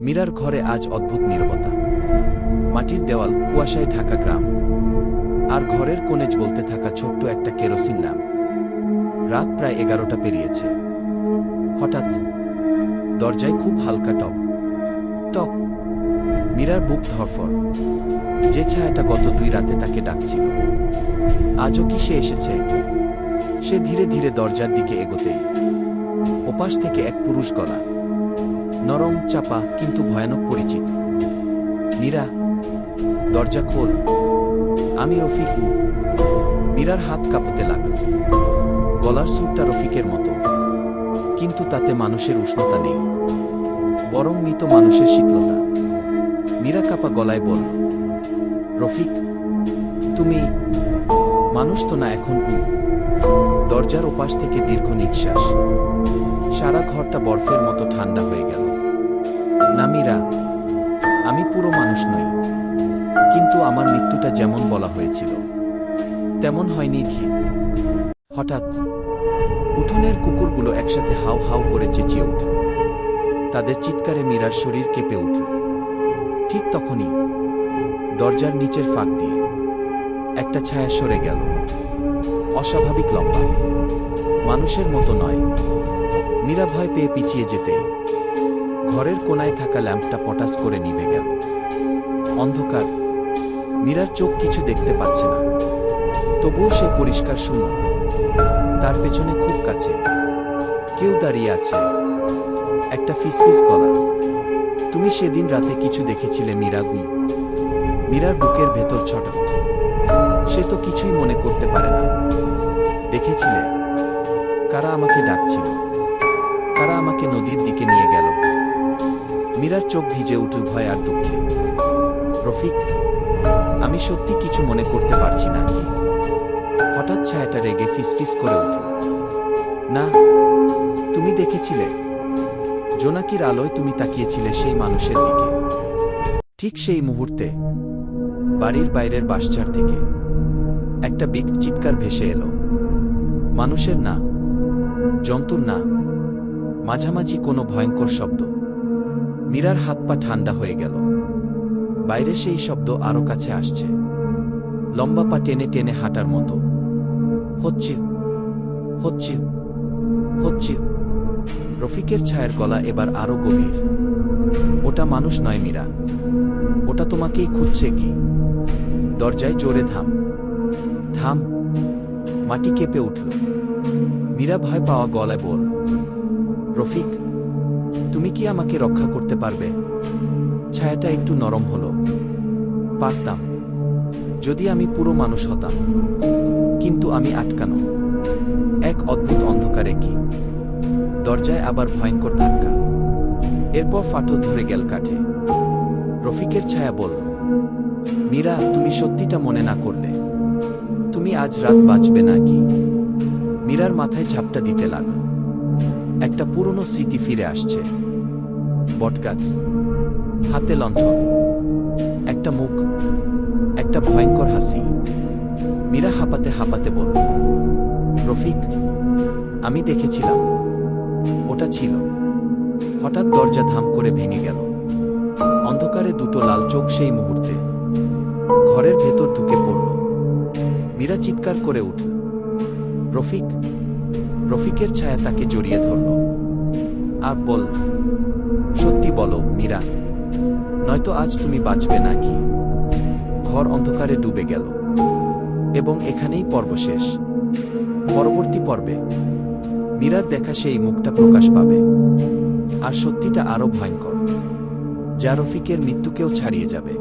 মীরার ঘরে আজ অদ্ভুত নীরবতা। মাটির দেওয়াল কুয়াশায় ঢাকা গ্রাম। আর ঘরের কোণে জ্বলতে থাকা ছোট্ট একটা কেরোসিন ল্যাম্প রাত প্রায় এগারোটা পেরিয়েছে। হঠাৎ দরজায় খুব হালকা টপ। টপ। মীরার বুক ধরফর যে ছায়াটা গত দুই রাতে তাকে ডাকছিল। আজও কি সে এসেছে? সে ধীরে ধীরে দরজার দিকে এগোতেই। ওপাশ থেকে এক পুরুষ গলা। নরম, চাপা, কিন্তু ভয়ানক পরিচিত। মীরা, দরজা খোল। আমি রফিক। মীরার হাত কাঁপতে লাগল। গলার সুরটা রফিকের মতো। কিন্তু তাতে মানুষের উষ্ণতা নেই। বরং মৃত মানুষের শীতলতা। মীরা কাপা গলায় বলল, রফিক, তুমি মানুষ তো না এখন দরজার ওপাশ থেকে দীর্ঘ নিঃশ্বাস। ঘরটা বরফের মতো ঠান্ডা হয়ে গেল। না মীরা আমি পুরো মানুষ নই, কিন্তু আমার মৃত্যুটা যেমন বলা হয়েছিল, তেমন হয়নি ঘি হঠাৎ উঠোনের কুকুরগুলো একসাথে হাউ হাউ করে চেঁচিয়ে উঠল। তাদের চিৎকারে মীরার শরীর কেঁপে উঠল। ঠিক তখনই দরজার নিচের ফাঁক দিয়ে একটা ছায়া সরে গেল। অস্বাভাবিক লম্বা। মানুষের মতো নয়। মীরা ভয় পেয়ে পিছিয়ে যেতে। ঘরের কোনায় থাকা ল্যাম্পটা পটাস করে নিভে গেল। অন্ধকার। মীরার চোখ কিছু দেখতে পাচ্ছে না। তবুও সে পরিষ্কার শুনো তার পেছনে খুব কাছে। কেউ দাঁড়িয়ে আছে। একটা ফিসফিস গলা তুমি সেদিন রাতে কিছু দেখেছিলে, মীরা গুই? মীরার বুকের ভেতর ছটফট। সে তো কিছুই মনে করতে পারে না। দেখেছিলে? কারা আমাকে ডাকছিল? কারা আমাকে নদীর দিকে নিয়ে গেল। মীরার চোখ ভিজে উঠল ভয় আর দুঃখে। রফিক, আমি সত্যি কিছু মনে করতে পারছি না কি? হঠাৎ ছায়াটা রেগে ফিসফিস করে উঠল। না, তুমি দেখেছিলে? জোনাকির আলোয় তুমি তাকিয়েছিলে সেই মানুষের দিকে। ঠিক সেই মুহূর্তে বাড়ির বাইরের বাসচার থেকে একটা বিগ চিৎকার ভেসে এলো। মানুষের না, জন্তুর না মাঝামাঝি কোনো ভয়ঙ্কর শব্দ। মীরার হাত পা ঠান্ডা হয়ে গেল। বাইরে সেই শব্দ আরও কাছে আসছে। লম্বা পা টেনে টেনে হাঁটার মতো। হচ্ছে হচ্ছে হচ্ছে। রফিকের ছায়ের গলা এবার আরও গভীর। ওটা মানুষ নয় মীরা। ওটা তোমাকেই খুঁজছে কি? দরজায় জোরে থাম। থাম। মাটি কেঁপে উঠল। মীরা ভয় পাওয়া গলায় বল রফিক, তুমি কি আমাকে রক্ষা করতে পারবে? ছায়াটা একটু নরম হলো। পারতাম। যদি আমি পুরো মানুষ হতাম। কিন্তু আমি আটকানো। এক অদ্ভুত অন্ধকারে কি? দরজায় আবার ভয়ঙ্কর ধাক্কা। এরপর ফাটল ধরে গেল কাঠে। রফিকের ছায়া বলল, মীরা, তুমি সত্যিটা মনে না করলে। তুমি আজ রাত বাঁচবে না কি মীরার মাথায় ঝাপটা দিতে লাগল। একটা পুরনো স্মৃতি ফিরে আসছে। বটগাছ, হাতে লণ্ঠন, একটা মুখ, একটা ভয়ঙ্কর হাসি। মীরা হাঁপাতে হাঁপাতে বলল, রফিক, আমি দেখেছিলাম। ওটা ছিল। হঠাৎ দরজা ধাম করে ভেঙে গেল। অন্ধকারে দুটো লাল চোখ সেই মুহূর্তে। ঘরের ভেতর ঢুকে পড়ল। মীরা চিৎকার করে উঠল, রফিক রফিকের ছায়া তাকে জড়িয়ে ধরল। আর বল, সত্যি বলো, মীরা, নয়তো আজ তুমি বাঁচবে নাকি? ঘর অন্ধকারে ডুবে গেল, এবং এখানেই পর্ব শেষ। পরবর্তী পর্বে, মীরার দেখা সেই মুখটা প্রকাশ পাবে, আর সত্যিটা আরও ভয়ঙ্কর, যা রফিকের মৃত্যুকেও ছাড়িয়ে যাবে।